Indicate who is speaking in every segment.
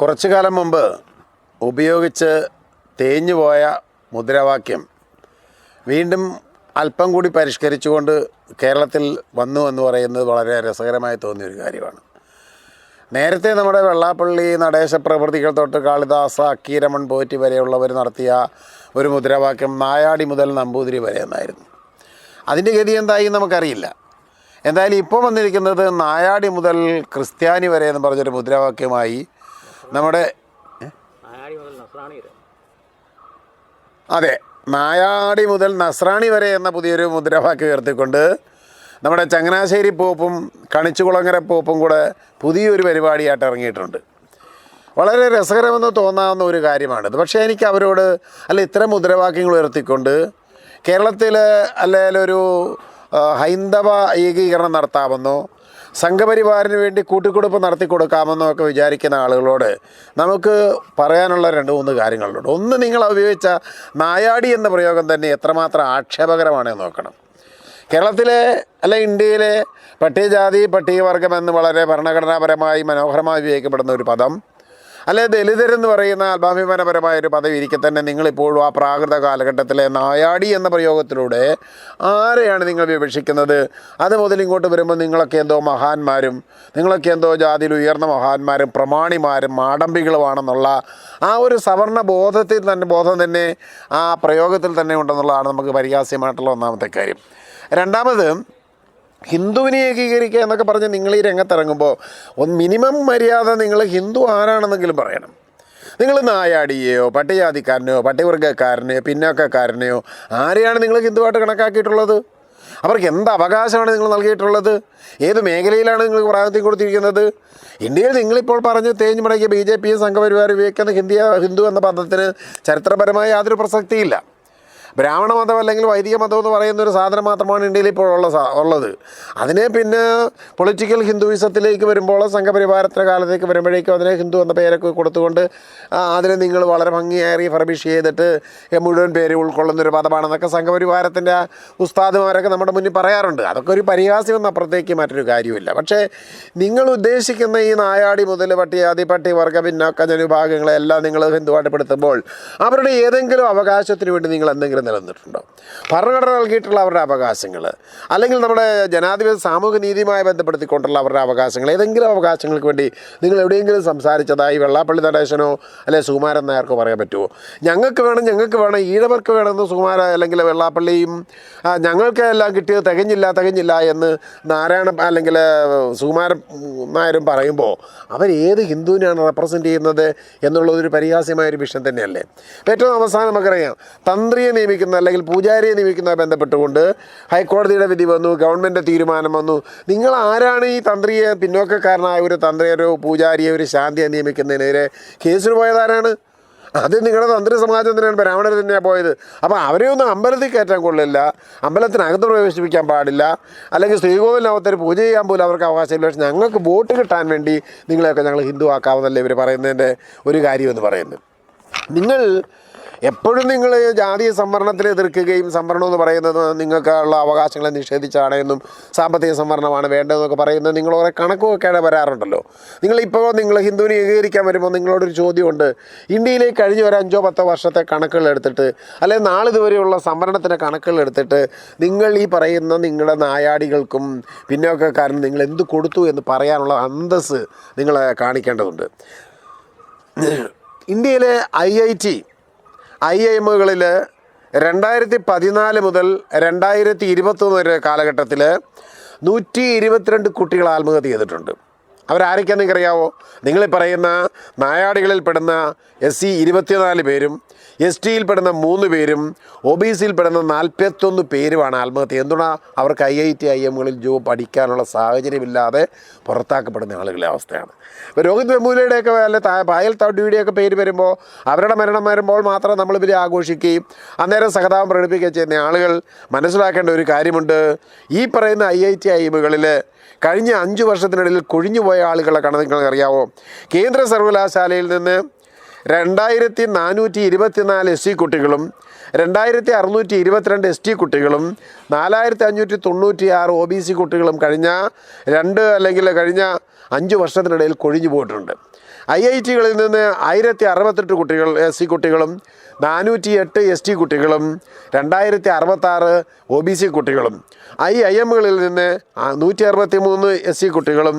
Speaker 1: കുറച്ചു കാലം മുമ്പ് ഉപയോഗിച്ച് തേഞ്ഞുപോയ മുദ്രാവാക്യം വീണ്ടും അല്പം കൂടി പരിഷ്കരിച്ചുകൊണ്ട് കേരളത്തിൽ വന്നു എന്ന് പറയുന്നത് വളരെ രസകരമായി തോന്നിയ ഒരു കാര്യമാണ്. നേരത്തെ നമ്മുടെ വെള്ളാപ്പള്ളി നടേശ പ്രവൃത്തികൾ തൊട്ട് കാളിദാസ അക്കീരമൺ പോറ്റി വരെയുള്ളവർ നടത്തിയ ഒരു മുദ്രാവാക്യം നായാടി മുതൽ നമ്പൂതിരി വരെ എന്നായിരുന്നു. അതിന്റെ ഗതി എന്തായി നമുക്കറിയില്ല. എന്തായാലും ഇപ്പോൾ വന്നിരിക്കുന്നത് നായാടി മുതൽ ക്രിസ്ത്യാനി വരെ എന്ന് പറഞ്ഞൊരു മുദ്രാവാക്യമായി നമ്മുടെ അതെ മായാടി മുതൽ നസ്രാണി വരെ എന്ന പുതിയൊരു മുദ്രാവാക്യം ഉയർത്തിക്കൊണ്ട് നമ്മുടെ ചങ്ങനാശ്ശേരി പോപ്പും കണിച്ചുകുളങ്ങര പോപ്പും കൂടെ പുതിയൊരു പരിപാടിയായിട്ട് ഇറങ്ങിയിട്ടുണ്ട്. വളരെ രസകരമെന്ന് തോന്നാവുന്ന ഒരു കാര്യമാണിത്. പക്ഷേ എനിക്ക് അവരോട് അല്ല ഇത്തരം മുദ്രാവാക്യങ്ങൾ ഉയർത്തിക്കൊണ്ട് കേരളത്തിൽ അല്ലെങ്കിൽ ഒരു ഹൈന്ദവ ഏകീകരണം നടത്താമെന്നോ സംഘപരിവാറിന് വേണ്ടി കൂട്ടിക്കൊടുപ്പ് നടത്തി കൊടുക്കാമെന്നൊക്കെ വിചാരിക്കുന്ന ആളുകളോട് നമുക്ക് പറയാനുള്ള രണ്ട് മൂന്ന് കാര്യങ്ങളുണ്ട്. ഒന്ന് നിങ്ങൾ ഉപയോഗിച്ച നായാടി എന്ന പ്രയോഗം തന്നെ എത്രമാത്രം ആക്ഷേപകരമാണെന്ന് നോക്കണം. കേരളത്തിലെ അല്ല ഇന്ത്യയിലെ പട്ടികജാതി പട്ടികവർഗം എന്ന് വളരെ ഭരണഘടനാപരമായി മനോഹരമായി ഉപയോഗിക്കപ്പെടുന്ന ഒരു പദം അല്ലെ ദലിതരെന്ന് പറയുന്ന ആത്മാഭിമാനപരമായ ഒരു പദവി ഇരിക്കെ തന്നെ നിങ്ങളിപ്പോഴും ആ പ്രാകൃത കാലഘട്ടത്തിലെ നായാടി എന്ന പ്രയോഗത്തിലൂടെ ആരെയാണ് നിങ്ങൾ വിവക്ഷിക്കുന്നത്? അത് മുതൽ ഇങ്ങോട്ട് വരുമ്പോൾ നിങ്ങളൊക്കെ എന്തോ മഹാന്മാരും നിങ്ങളൊക്കെ എന്തോ ജാതിയിൽ ഉയർന്ന മഹാന്മാരും പ്രമാണിമാരും മാടമ്പികളുമാണെന്നുള്ള ആ ഒരു സവർണ ബോധത്തിൽ തന്നെ ബോധം തന്നെ ആ പ്രയോഗത്തിൽ തന്നെ ഉണ്ടെന്നുള്ളതാണ് നമുക്ക് പരിഹാസ്യമായിട്ടുള്ള ഒന്നാമത്തെ കാര്യം. രണ്ടാമത് ഹിന്ദുവിനെ ഏകീകരിക്കുക എന്നൊക്കെ പറഞ്ഞ് നിങ്ങൾ ഈ രംഗത്തിറങ്ങുമ്പോൾ ഒന്ന് മിനിമം മര്യാദ നിങ്ങൾ ഹിന്ദു ആരാണെന്നെങ്കിലും പറയണം. നിങ്ങൾ നായാടിയെയോ പട്ടികജാതിക്കാരനെയോ പട്ടികവർഗക്കാരനെയോ പിന്നോക്കക്കാരനെയോ ആരെയാണ് നിങ്ങൾ ഹിന്ദുവായിട്ട് കണക്കാക്കിയിട്ടുള്ളത്? അവർക്ക് എന്ത് അവകാശമാണ് നിങ്ങൾ നൽകിയിട്ടുള്ളത്? ഏത് മേഖലയിലാണ് നിങ്ങൾ പ്രാതിനിധ്യം കൊടുത്തിരിക്കുന്നത്? ഇന്ത്യയിൽ നിങ്ങളിപ്പോൾ പറഞ്ഞ് തേഞ്ഞു മുടക്കിയ ബി ജെ പിയും സംഘപരിവാർ ഉപയോഗിക്കുന്ന ഹിന്ദിയ ഹിന്ദു എന്ന പദത്തിന് ചരിത്രപരമായ യാതൊരു പ്രസക്തിയില്ല. ബ്രാഹ്മണ മതം അല്ലെങ്കിൽ വൈദിക മതം എന്ന് പറയുന്ന ഒരു സാധനം മാത്രമാണ് ഇന്ത്യയിൽ ഇപ്പോൾ ഉള്ള ഉള്ളത്. അതിനെ പിന്നെ പൊളിറ്റിക്കൽ ഹിന്ദുയിസത്തിലേക്ക് വരുമ്പോൾ സംഘപരിവാരത്തിന്റെ കാലത്തേക്ക് വരുമ്പോഴേക്കും അതിനെ ഹിന്ദു എന്ന പേരൊക്കെ കൊടുത്തുകൊണ്ട് അതിനെ നിങ്ങൾ വളരെ ഭംഗിയായി ഫർബിഷ് ചെയ്തിട്ട് മുഴുവൻ പേര് ഉൾക്കൊള്ളുന്ന ഒരു പദമാണെന്നൊക്കെ സംഘപരിവാരത്തിന്റെ ഉസ്താദുമാരൊക്കെ നമ്മുടെ മുന്നിൽ പറയാറുണ്ട്. അതൊക്കെ ഒരു പരിഹാസ്യം അപ്പുറത്തേക്ക് മറ്റൊരു കാര്യമില്ല പക്ഷേ നിങ്ങൾ ഉദ്ദേശിക്കുന്ന ഈ നായാടി മുതൽ പട്ടിയാതി പട്ടി വർഗ പിന്നാക്ക ജനവിഭാഗങ്ങളെല്ലാം നിങ്ങൾ ഹിന്ദുവായിട്ട് പെടുത്തുമ്പോൾ അവരുടെ ഏതെങ്കിലും അവകാശത്തിന് വേണ്ടി നിങ്ങൾ എന്തെങ്കിലും നിലനിന്നിട്ടുണ്ടോ ഭരണഘടന നൽകിയിട്ടുള്ള അവരുടെ അവകാശങ്ങൾ അല്ലെങ്കിൽ നമ്മുടെ ജനാധിപത്യ സാമൂഹ്യ നീതിയുമായി ബന്ധപ്പെടുത്തിക്കൊണ്ടുള്ള അവരുടെ അവകാശങ്ങൾ ഏതെങ്കിലും അവകാശങ്ങൾക്ക് വേണ്ടി നിങ്ങൾ എവിടെയെങ്കിലും സംസാരിച്ചതായി വെള്ളാപ്പള്ളി നടേശനോ അല്ലെ സുകുമാരൻ നായർക്കോ പറയാൻ പറ്റുമോ? ഞങ്ങൾക്ക് വേണം ഞങ്ങൾക്ക് വേണം ഈഴവർക്ക് വേണമെന്ന് സുകുമാര അല്ലെങ്കിൽ വെള്ളാപ്പള്ളിയും ഞങ്ങൾക്ക് എല്ലാം കിട്ടിയത് തികഞ്ഞില്ല തികഞ്ഞില്ല എന്ന് നാരായണ അല്ലെങ്കിൽ സുകുമാരൻ നായരും പറയുമ്പോൾ അവർ ഏത് ഹിന്ദുവിനെയാണ് റെപ്രസെന്റ് ചെയ്യുന്നത് എന്നുള്ളതൊരു പരിഹാസ്യമായ ഒരു വിഷയം തന്നെയല്ലേ? ഏറ്റവും അവസാനം നമുക്കറിയാം തന്ത്രിയെ നിയമിക്കുന്ന അല്ലെങ്കിൽ പൂജാരിയെ നിയമിക്കുന്ന ബന്ധപ്പെട്ടുകൊണ്ട് ഹൈക്കോടതിയുടെ വിധി വന്നു ഗവൺമെന്റ് തീരുമാനം വന്നു. നിങ്ങൾ ആരാണ് ഈ തന്ത്രിയെ പിന്നോക്കക്കാരനായ ഒരു തന്ത്രിയെ ഒരു പൂജാരിയെ ഒരു ശാന്തിയെ നിയമിക്കുന്നതിനെതിരെ കേസിന് പോയതാരാണ്? അത് നിങ്ങളുടെ തന്ത്രി സമാജം തന്നെയാണ് ബ്രാഹ്മണർ തന്നെയാണ് പോയത്. അപ്പോൾ അവരെ ഒന്നും അമ്പലത്തിൽ കയറ്റാൻ കൊള്ളില്ല. അമ്പലത്തിനകത്ത് പ്രവേശിപ്പിക്കാൻ പാടില്ല. അല്ലെങ്കിൽ ശ്രീകോവിലിനകത്ത് ഒരു പൂജ ചെയ്യാൻ പോലും അവർക്ക് അവകാശമില്ല. പക്ഷേ ഞങ്ങൾക്ക് വോട്ട് കിട്ടാൻ വേണ്ടി നിങ്ങളെയൊക്കെ ഞങ്ങൾ ഹിന്ദു ആക്കാമെന്നല്ലേ ഇവർ പറയുന്നതിന്റെ ഒരു കാര്യമെന്ന് പറയുന്നത്. നിങ്ങൾ എപ്പോഴും നിങ്ങൾ ജാതീയ സംവരണത്തിനെ എതിർക്കുകയും സംവരണം എന്ന് പറയുന്നത് നിങ്ങൾക്കുള്ള അവകാശങ്ങളെ നിഷേധിച്ചാണ് എന്നും സാമ്പത്തിക സംവരണമാണ് വേണ്ടതെന്നൊക്കെ പറയുന്നത് നിങ്ങൾ കുറേ കണക്കുമൊക്കെയാണ് വരാറുണ്ടല്ലോ. നിങ്ങളിപ്പോൾ നിങ്ങൾ ഹിന്ദുവിനെ ഏകീകരിക്കാൻ വരുമ്പോൾ നിങ്ങളോടൊരു ചോദ്യമുണ്ട്. ഇന്ത്യയിലേക്ക് കഴിഞ്ഞ ഒരു അഞ്ചോ പത്തോ വർഷത്തെ കണക്കുകൾ എടുത്തിട്ട് അല്ലെങ്കിൽ നാളിതുവരെയുള്ള സംവരണത്തിന്റെ കണക്കുകൾ എടുത്തിട്ട് നിങ്ങൾ ഈ പറയുന്ന നിങ്ങളുടെ നായാടികൾക്കും പിന്നോക്കക്കാരനും നിങ്ങൾ എന്ത് കൊടുത്തു എന്ന് പറയാനുള്ള അന്തസ് നിങ്ങളെ കാണിക്കേണ്ടതുണ്ട്. ഇന്ത്യയിലെ ഐ ഐ ടി ഐ എമ്മുകളിൽ രണ്ടായിരത്തി പതിനാല് മുതൽ രണ്ടായിരത്തി ഇരുപത്തൊന്ന് വരെ കാലഘട്ടത്തിൽ നൂറ്റി ഇരുപത്തിരണ്ട് കുട്ടികൾ ആത്മഹത്യ ചെയ്തിട്ടുണ്ട്. അവരാരൊക്കെയാണെന്ന് നിങ്ങൾക്കറിയാവോ നിങ്ങൾ പറയുന്ന നായാടികളിൽ പെടുന്ന എസ് സി ഇരുപത്തിനാല് പേരും എസ് ടിയിൽ പെടുന്ന മൂന്ന് പേരും ഒ ബി സിയിൽ പെടുന്ന നാൽപ്പത്തൊന്ന് പേരുമാണ് ആത്മഹത്യ. എന്തുകൊണ്ടാണ് അവർക്ക് ഐ ഐ ടി ഐ എമ്മുകളിൽ ജോബ് പഠിക്കാനുള്ള സാഹചര്യമില്ലാതെ പുറത്താക്കപ്പെടുന്ന ആളുകളുടെ അവസ്ഥയാണ്. ഇപ്പോൾ രോഹിത് വെമ്പൂലയുടെയൊക്കെ അല്ലെ പായൽ തടിയുടെയൊക്കെ പേര് വരുമ്പോൾ അവരുടെ മരണം വരുമ്പോൾ മാത്രം നമ്മൾ ഇവരെ ആഘോഷിക്കുകയും അന്നേരം സഹതാപം പ്രകടിപ്പിക്കുകയും ചെയ്യുന്ന ആളുകൾ മനസ്സിലാക്കേണ്ട ഒരു കാര്യമുണ്ട്. ഈ പറയുന്ന ഐ ഐ ടി ഐ എമ്മുകളിൽ കഴിഞ്ഞ അഞ്ച് വർഷത്തിനിടയിൽ കൊഴിഞ്ഞുപോയ ആളുകളെ കണക്ക് അറിയാവോ? കേന്ദ്ര സർവകലാശാലയിൽ നിന്ന് രണ്ടായിരത്തി നാനൂറ്റി ഇരുപത്തിനാല് എസ് ടി കുട്ടികളും രണ്ടായിരത്തി അറുന്നൂറ്റി ഇരുപത്തിരണ്ട് എസ് ടി കുട്ടികളും നാലായിരത്തി അഞ്ഞൂറ്റി തൊണ്ണൂറ്റി ആറ് ഒ ബി സി കുട്ടികളും കഴിഞ്ഞ രണ്ട് അല്ലെങ്കിൽ കഴിഞ്ഞ അഞ്ച് വർഷത്തിനിടയിൽ കൊഴിഞ്ഞു പോയിട്ടുണ്ട് ഐ ഐ ടികളിൽ നിന്ന് ആയിരത്തി അറുപത്തെട്ട് കുട്ടികൾ എസ് സി കുട്ടികളും നാനൂറ്റി എട്ട് എസ് ടി കുട്ടികളും രണ്ടായിരത്തി അറുപത്താറ് ഒ ബി സി കുട്ടികളും ഐ ഐ എമ്മുകളിൽ നിന്ന് നൂറ്റി അറുപത്തി മൂന്ന് എസ് സി കുട്ടികളും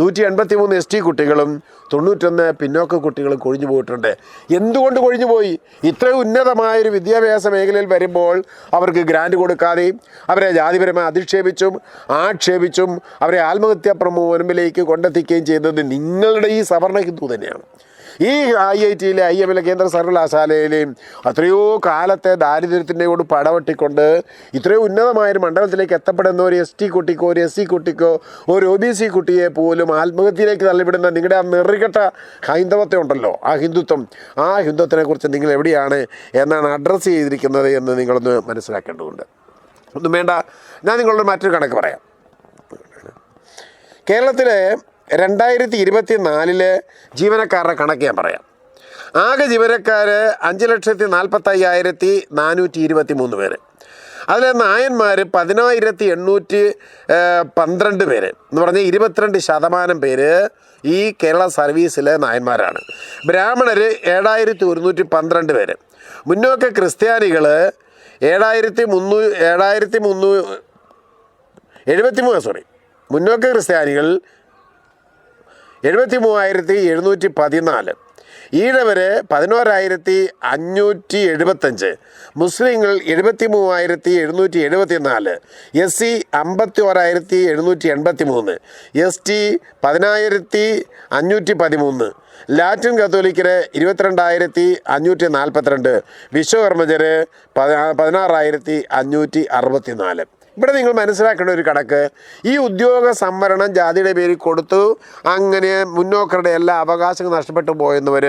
Speaker 1: നൂറ്റി എൺപത്തി മൂന്ന് എസ് ടി കുട്ടികളും തൊണ്ണൂറ്റൊന്ന് പിന്നോക്ക കുട്ടികളും കൊഴിഞ്ഞു പോയിട്ടുണ്ട്. എന്തുകൊണ്ട് കൊഴിഞ്ഞു പോയി? ഇത്രയും ഉന്നതമായൊരു വിദ്യാഭ്യാസ മേഖലയിൽ വരുമ്പോൾ അവർക്ക് ഗ്രാൻഡ് കൊടുക്കാതെയും അവരെ ജാതിപരമായി അധിക്ഷേപിച്ചും ആക്ഷേപിച്ചും അവരെ ആത്മഹത്യാ പ്രമുഖ മുൻപിലേക്ക് കൊണ്ടെത്തിക്കുകയും ചെയ്തത് നിങ്ങളുടെ ഈ സവർണ ഹിന്ദു തന്നെയാണ്. ഈ ഐ ഐ ടിയിലെ ഐ എമ്മിലെ കേന്ദ്ര സർവകലാശാലയിലെയും എത്രയോ കാലത്തെ ദാരിദ്ര്യത്തിന്റെ കൊണ്ട് പടവെട്ടിക്കൊണ്ട് ഇത്രയോ ഉന്നതമായൊരു മണ്ഡലത്തിലേക്ക് എത്തപ്പെടുന്ന ഒരു എസ് ടി കുട്ടിക്കോ ഒരു എസ് സി കുട്ടിക്കോ ഒരു ഒ ബി സി കുട്ടിയെ പോലും ആത്മഹത്യയിലേക്ക് തള്ളിവിടുന്ന നിങ്ങളുടെ ആ നെറികെട്ട ഹൈന്ദവത്തെ ഉണ്ടല്ലോ ആ ഹിന്ദുത്വം. ആ ഹിന്ദുത്വത്തിനെക്കുറിച്ച് നിങ്ങൾ എവിടെയാണ് എന്നാണ് അഡ്രസ്സ് ചെയ്തിരിക്കുന്നത് എന്ന് നിങ്ങളൊന്ന് മനസ്സിലാക്കേണ്ടതുണ്ട്. ഒന്നും വേണ്ട. ഞാൻ നിങ്ങളോട് മറ്റൊരു കണക്ക് പറയാം. കേരളത്തിലെ രണ്ടായിരത്തി ഇരുപത്തി നാലിലെ ജീവനക്കാരുടെ കണക്ക് ഞാൻ പറയാം. ആകെ ജീവനക്കാർ അഞ്ച് ലക്ഷത്തി നാൽപ്പത്തയ്യായിരത്തി നാനൂറ്റി ഇരുപത്തി മൂന്ന് പേര്. അതിൽ നായന്മാർ പതിനായിരത്തി എണ്ണൂറ്റി പന്ത്രണ്ട് പേര്. എന്ന് പറഞ്ഞാൽ ഇരുപത്തിരണ്ട് ശതമാനം പേര് ഈ കേരള സർവീസിലെ നായന്മാരാണ്. ബ്രാഹ്മണർ ഏഴായിരത്തി ഒരുന്നൂറ്റി പന്ത്രണ്ട് പേര്. മുന്നോക്ക ക്രിസ്ത്യാനികൾ ഏഴായിരത്തി മുന്നൂ ഏഴായിരത്തി മുന്നൂ എഴുപത്തി മൂന്ന് സോറി മുന്നോക്ക ക്രിസ്ത്യാനികൾ എഴുപത്തി മൂവായിരത്തി എഴുന്നൂറ്റി പതിനാല്. ഈഴവര് പതിനോരായിരത്തി അഞ്ഞൂറ്റി എഴുപത്തഞ്ച്. മുസ്ലിങ്ങൾ എഴുപത്തി മൂവായിരത്തി എഴുന്നൂറ്റി എഴുപത്തി നാല് എസ് സി അമ്പത്തി ഓരായിരത്തി എഴുന്നൂറ്റി എൺപത്തി മൂന്ന് എസ് ടി പതിനായിരത്തി അഞ്ഞൂറ്റി പതിമൂന്ന്. ലാറ്റിൻ കത്തോലിക്കര് ഇരുപത്തിരണ്ടായിരത്തി അഞ്ഞൂറ്റി നാൽപ്പത്തിരണ്ട്. വിശ്വകർമ്മജര് പതിനാറായിരത്തി അഞ്ഞൂറ്റി അറുപത്തി നാല് ഇവിടെ നിങ്ങൾ മനസ്സിലാക്കേണ്ട ഒരു കണക്ക്. ഈ ഉദ്യോഗ സംവരണം ജാതിയുടെ പേരിൽ കൊടുത്തു. അങ്ങനെ മുന്നോക്കരുടെ എല്ലാ അവകാശങ്ങളും നഷ്ടപ്പെട്ടു പോയെന്നവർ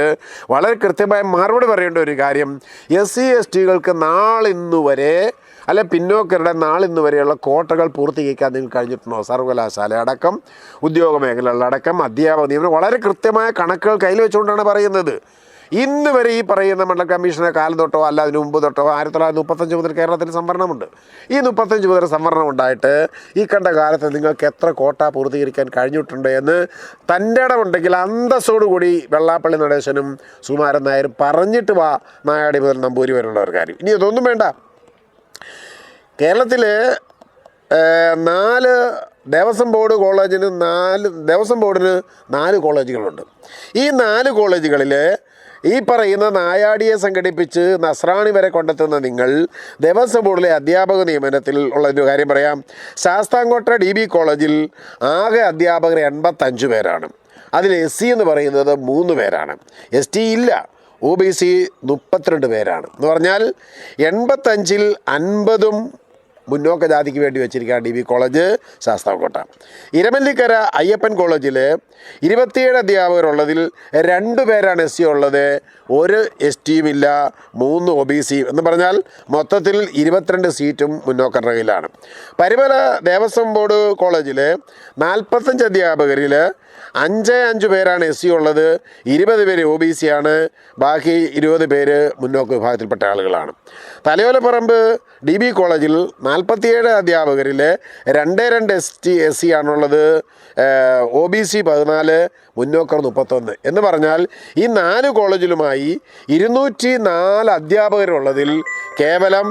Speaker 1: വളരെ കൃത്യമായി മറുപടി പറയേണ്ട ഒരു കാര്യം. എസ് സി എസ് ടികൾക്ക് നാളിന്നു വരെ അല്ലെ പിന്നോക്കരുടെ നാളിന്ന് വരെയുള്ള കോട്ടകൾ പൂർത്തീകരിക്കാൻ നിങ്ങൾ കഴിഞ്ഞിട്ടുണ്ടോ? സർവകലാശാല അടക്കം ഉദ്യോഗ മേഖലകളിലടക്കം അധ്യാപക നിയമനം. വളരെ കൃത്യമായ കണക്കുകൾ കയ്യിൽ വെച്ചുകൊണ്ടാണ് പറയുന്നത്. ഇന്ന് വരെ ഈ പറയുന്ന മണ്ഡല കമ്മീഷനെ കാലം തൊട്ടോ അല്ല അതിന് മുമ്പ് തൊട്ടോ ആയിരത്തി തൊള്ളായിരത്തി മുപ്പത്തഞ്ച് മുതൽ കേരളത്തിൽ സംവരണമുണ്ട്. ഈ മുപ്പത്തഞ്ച് മുതൽ സംവരണം ഉണ്ടായിട്ട് ഈ കണ്ട കാലത്ത് നിങ്ങൾക്ക് എത്ര കോട്ട പൂർത്തീകരിക്കാൻ കഴിഞ്ഞിട്ടുണ്ട് എന്ന് തന്റെ ഇടമുണ്ടെങ്കിൽ അന്തസ്സോടുകൂടി വെള്ളാപ്പള്ളി നടേശനും സുമാരൻ നായരും പറഞ്ഞിട്ട് വാ നായാടി മുതൽ നമ്പൂരി വരെയുള്ള ഒരു കാര്യം. ഇനി അതൊന്നും വേണ്ട. കേരളത്തിൽ നാല് ദേവസ്വം ബോർഡ് കോളേജിന് നാല് ദേവസ്വം ബോർഡിന് നാല് കോളേജുകളുണ്ട്. ഈ നാല് കോളേജുകളിൽ ഈ പറയുന്ന നായാടിയെ സംഘടിപ്പിച്ച് നസ്രാണി വരെ കൊണ്ടെത്തുന്ന നിങ്ങൾ ദേവസ്വം ബോർഡിലെ അധ്യാപക നിയമനത്തിൽ ഉള്ള ഒരു കാര്യം പറയാം. ശാസ്താംകോട്ട ഡി ബി കോളേജിൽ ആകെ അധ്യാപകർ എൺപത്തഞ്ച് പേരാണ്. അതിൽ എസ് സി എന്ന് പറയുന്നത് മൂന്ന് പേരാണ്. എസ് ടി ഇല്ല ഒ ബി സി മുപ്പത്തിരണ്ട് പേരാണ്. എന്ന് പറഞ്ഞാൽ എൺപത്തഞ്ചിൽ അൻപതും മുന്നോക്ക ജാതിക്ക് വേണ്ടി വെച്ചിരിക്കുകയാണ് D B college Sasthamcotta Iramallikkara Ayyappan കോളേജിൽ ഇരുപത്തിയേഴ് അധ്യാപകരുള്ളതിൽ രണ്ടു പേരാണ് എസ് സി ഉള്ളത്. ഒരു എസ് ടിയുമില്ല മൂന്ന് ഒ ബി സി എന്ന് പറഞ്ഞാൽ മൊത്തത്തിൽ ഇരുപത്തിരണ്ട് സീറ്റും മുന്നോക്കരുടെ കയ്യിലാണ് പരിമല ദേവസ്വം ബോർഡ് കോളേജിൽ നാൽപ്പത്തഞ്ച് അധ്യാപകരിൽ അഞ്ച് അഞ്ച് പേരാണ് എസ് സി ഉള്ളത് ഇരുപത് പേര് ഒ ബി സി ആണ് ബാക്കി ഇരുപത് പേര് മുന്നോക്ക വിഭാഗത്തിൽപ്പെട്ട ആളുകളാണ്. തലയോലപ്പറമ്പ് ഡി ബി കോളേജിൽ നാൽപ്പത്തിയേഴ് അധ്യാപകരിൽ രണ്ട് രണ്ട് എസ് ടി എസ് സി ആണുള്ളത്. ഒ ബി സി പതിനാല് മുന്നോക്കർ മുപ്പത്തൊന്ന്. എന്ന് പറഞ്ഞാൽ ഈ നാല് കോളേജിലുമായി ഇരുന്നൂറ്റി നാല് അധ്യാപകരുള്ളതിൽ കേവലം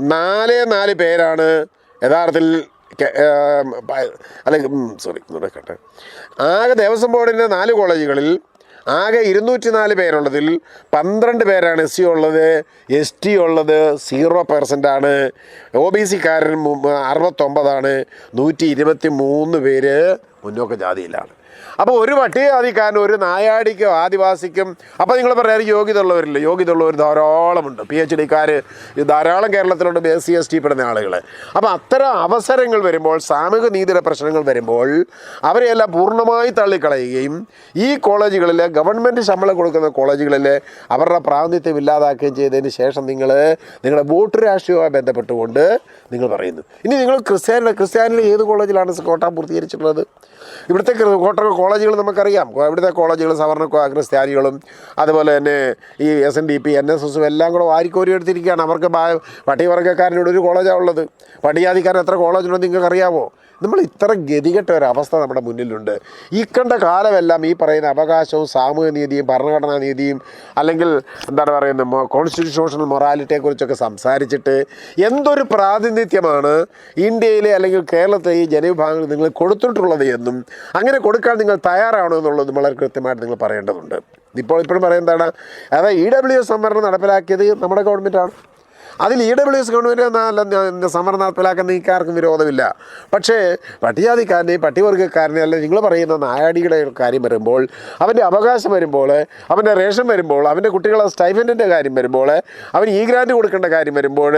Speaker 1: നാല് നാല് പേരാണ് യഥാർത്ഥത്തിൽ അല്ല സോറി കേട്ടെ ആകെ ദേവസ്വം ബോർഡിന്റെ നാല് കോളേജുകളിൽ ആകെ ഇരുന്നൂറ്റി നാല് പേരുള്ളതിൽ പന്ത്രണ്ട് പേരാണ് എസ് സി ഉള്ളത്. എസ് ടി ഉള്ളത് സീറോ പെർസെന്റ് ആണ്. ഒ ബി സിക്കാരൻ അറുപത്തൊമ്പതാണ് നൂറ്റി ഇരുപത്തി മൂന്ന് പേര് മുന്നോക്ക ജാതിയിലാണ്. അപ്പോൾ ഒരു പട്ടികജാതിക്കാരനും ഒരു നായാടിക്കോ ആദിവാസിക്കും അപ്പോൾ നിങ്ങൾ പറയാറ് യോഗ്യത ഉള്ളവരില്ല യോഗ്യത ഉള്ളവർ ധാരാളമുണ്ട് പി എച്ച് ഡിക്കാർ ധാരാളം കേരളത്തിലുണ്ട് എസ് സി എസ് ടി പെടുന്ന ആളുകൾ അപ്പോൾ അത്തരം അവസരങ്ങൾ വരുമ്പോൾ സാമൂഹിക നീതിയുടെ പ്രശ്നങ്ങൾ വരുമ്പോൾ അവരെയെല്ലാം പൂർണമായി തള്ളിക്കളയുകയും ഈ കോളേജുകളിൽ ഗവൺമെന്റ് ശമ്പളം കൊടുക്കുന്ന കോളേജുകളിൽ അവരുടെ പ്രാതിനിധ്യം ഇല്ലാതാക്കുകയും ചെയ്തതിന് ശേഷം നിങ്ങൾ നിങ്ങളുടെ വോട്ട് രാഷ്ട്രീയവുമായി ബന്ധപ്പെട്ടുകൊണ്ട് നിങ്ങൾ പറയുന്നു. ഇനി നിങ്ങൾ ക്രിസ്ത്യാനിയുടെ ക്രിസ്ത്യാനിയിൽ ഏത് കോളേജിലാണ് കോട്ട പൂർത്തീകരിച്ചിട്ടുള്ളത്? ഇവിടുത്തെ കോട്ട കോളേജുകൾ നമുക്കറിയാം. ഇവിടുത്തെ കോളേജുകൾ സവർണ ക്രിസ്ത്യാനികളും അതുപോലെ തന്നെ ഈ S N D P N S എസും എല്ലാം കൂടെ വാരിക്കോരി എടുത്തിരിക്കുകയാണ്. അവർക്ക് പട്ടികവർഗക്കാരനോട് ഒരു കോളേജാണ് ഉള്ളത്. പട്ടികജാതിക്കാരൻ എത്ര കോളേജുണ്ടെന്ന് നിങ്ങൾക്ക് അറിയാമോ നമ്മൾ ഇത്ര ഗതികെട്ട ഒരവസ്ഥ നമ്മുടെ മുന്നിലുണ്ട്. ഈ കണ്ട കാലമെല്ലാം ഈ പറയുന്ന അവകാശവും സാമൂഹ്യ നീതിയും ഭരണഘടനാ നീതിയും അല്ലെങ്കിൽ എന്താണ് പറയുന്നത് കോൺസ്റ്റിറ്റ്യൂഷണൽ മൊറാലിറ്റിയെക്കുറിച്ചൊക്കെ സംസാരിച്ചിട്ട് എന്തൊരു പ്രാതിനിധ്യമാണ് ഇന്ത്യയിലെ അല്ലെങ്കിൽ കേരളത്തിലെ ഈ ജനവിഭാഗങ്ങൾ നിങ്ങൾ കൊടുത്തിട്ടുള്ളത് എന്നും അങ്ങനെ കൊടുക്കാൻ നിങ്ങൾ തയ്യാറാണോ എന്നുള്ളത് വളരെ കൃത്യമായിട്ട് നിങ്ങൾ പറയേണ്ടതുണ്ട്. ഇപ്പോൾ ഇപ്പോഴും പറയുന്നതാണ് അതായത് ഇ ഡബ്ല്യു എസ് സംവരണം നടപ്പിലാക്കിയത് നമ്മുടെ ഗവൺമെന്റാണ് അതിൽ ഇ ഡബ്ല്യു എസ് ഗവൺമെന്റ് സമരം നടപ്പിലാക്കുന്ന ഇക്കാർക്കും വിരോധമില്ല. പക്ഷേ പട്ടികജാതിക്കാരനെയും പട്ടികവർഗക്കാരനെയും അല്ല നിങ്ങൾ പറയുന്ന നായാടിയുടെ കാര്യം വരുമ്പോൾ അവന്റെ അവകാശം വരുമ്പോൾ അവന്റെ റേഷൻ വരുമ്പോൾ അവന്റെ കുട്ടികളുടെ സ്റ്റൈഫന്റിന്റെ കാര്യം വരുമ്പോൾ അവൻ ഈ ഗ്രാൻഡ് കൊടുക്കേണ്ട കാര്യം വരുമ്പോൾ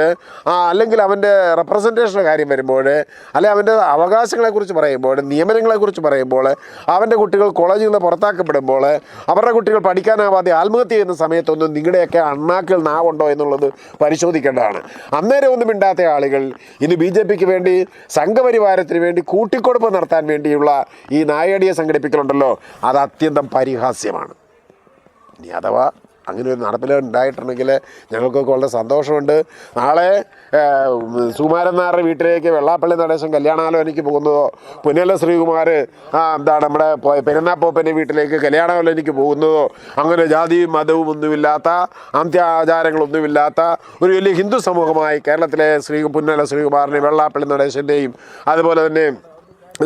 Speaker 1: അല്ലെങ്കിൽ അവന്റെ റെപ്രസെന്റേഷന്റെ കാര്യം വരുമ്പോൾ അല്ലെങ്കിൽ അവന്റെ അവകാശങ്ങളെക്കുറിച്ച് പറയുമ്പോൾ നിയമനങ്ങളെക്കുറിച്ച് പറയുമ്പോൾ അവന്റെ കുട്ടികൾ കോളേജിൽ നിന്ന് പുറത്താക്കപ്പെടുമ്പോൾ അവരുടെ കുട്ടികൾ പഠിക്കാനാവാതെ ആത്മഹത്യ ചെയ്യുന്ന സമയത്തൊന്നും നിങ്ങളുടെയൊക്കെ അണ്ണാക്കിൽ നാവുണ്ടോ എന്നുള്ളത് പരിശോധിക്കേണ്ടതാണ് അന്നേരം ഒന്നും മിണ്ടാത്ത ആളുകൾ ഇന്ന് ബി ജെ പിക്ക് വേണ്ടി സംഘപരിവാരത്തിന് വേണ്ടി കൂട്ടിക്കൊടുപ്പ് നടത്താൻ വേണ്ടിയുള്ള ഈ നായടിയെ സംഘടിപ്പിക്കലുണ്ടല്ലോ. അത് അത്യന്തം പരിഹാസ്യമാണ്. ഇനി അഥവാ അങ്ങനെ ഒരു നടപ്പിൽ ഉണ്ടായിട്ടുണ്ടെങ്കിൽ ഞങ്ങൾക്കൊക്കെ വളരെ സന്തോഷമുണ്ട്. നാളെ സുകുമാരൻ നായരുടെ വീട്ടിലേക്ക് വെള്ളാപ്പള്ളി നടേശൻ കല്യാണാലോചനയ്ക്ക് പോകുന്നതോ പുന്നല ശ്രീകുമാർ എന്താണ് നമ്മുടെ പെരുന്നാപ്പോപ്പന്റെ വീട്ടിലേക്ക് കല്യാണാലോചനയ്ക്ക് പോകുന്നതോ അങ്ങനെ ജാതിയും മതവും ഒന്നുമില്ലാത്ത അന്ത്യാചാരങ്ങളൊന്നുമില്ലാത്ത ഒരു വലിയ ഹിന്ദു സമൂഹമായി കേരളത്തിലെ ശ്രീ പുന്നല ശ്രീകുമാറിനെയും വെള്ളാപ്പള്ളി നടേശന്റെയും അതുപോലെ തന്നെ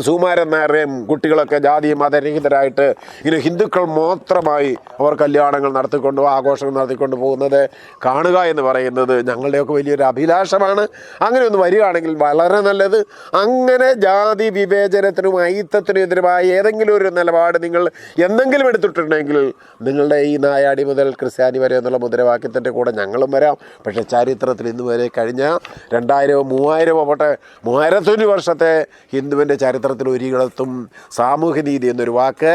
Speaker 1: സുകുമാരൻ നായരുടെയും കുട്ടികളൊക്കെ ജാതി മതരഹിതരായിട്ട് ഇങ്ങനെ ഹിന്ദുക്കൾ മാത്രമായി അവർ കല്യാണങ്ങൾ നടത്തിക്കൊണ്ട് ആഘോഷങ്ങൾ നടത്തിക്കൊണ്ട് പോകുന്നത് കാണുക എന്ന് പറയുന്നത് ഞങ്ങളുടെയൊക്കെ വലിയൊരു അഭിലാഷമാണ്. അങ്ങനെ ഒന്ന് വരികയാണെങ്കിൽ വളരെ നല്ലത്. അങ്ങനെ ജാതി വിവേചനത്തിനും ഐത്തത്തിനും എതിരുമായ ഏതെങ്കിലും ഒരു നിലപാട് നിങ്ങൾ എന്തെങ്കിലും എടുത്തിട്ടുണ്ടെങ്കിൽ നിങ്ങളുടെ ഈ നായാടി മുതൽ ക്രിസ്ത്യാനി വരെ എന്നുള്ള മുദ്രാവാക്യത്തിന്റെ കൂടെ ഞങ്ങളും വരാം. പക്ഷേ ചരിത്രത്തിൽ ഇന്ന് വരെ കഴിഞ്ഞ രണ്ടായിരമോ മൂവായിരമോ പോട്ടെ മൂവായിരത്തൊരു വർഷത്തെ ഹിന്ദുവിന്റെ ചരിത്രത്തിൽ ഒരിടത്തും സാമൂഹ്യനീതി എന്നൊരു വാക്ക്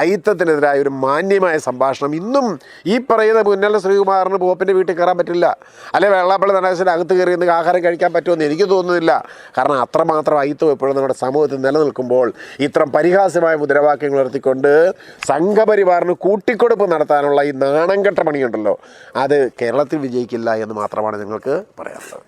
Speaker 1: അയിത്തത്തിനെതിരായ ഒരു മാന്യമായ സംഭാഷണം ഇന്നും ഈ പറയുന്ന മുന്നല്ല ശ്രീകുമാറിന് പോപ്പിന്റെ വീട്ടിൽ കയറാൻ പറ്റില്ല. അല്ലെ വെള്ളാപ്പള്ളി നടേശന്റെ അകത്ത് കയറി ഇന്ന് ആഹാരം കഴിക്കാൻ പറ്റുമെന്ന് എനിക്ക് തോന്നുന്നില്ല. കാരണം അത്രമാത്രം അയിത്തം എപ്പോഴും നമ്മുടെ സമൂഹത്തിൽ നിലനിൽക്കുമ്പോൾ ഇത്തരം പരിഹാസ്യമായ മുദ്രാവാക്യങ്ങൾ ഉയർത്തിക്കൊണ്ട് സംഘപരിവാറിന് കൂട്ടിക്കൊടുപ്പ് നടത്താനുള്ള ഈ നാണംകെട്ട പണിയുണ്ടല്ലോ. അത് കേരളത്തിൽ വിജയിക്കില്ല എന്ന് മാത്രമാണ് നിങ്ങൾക്ക് പറയാനുള്ളത്.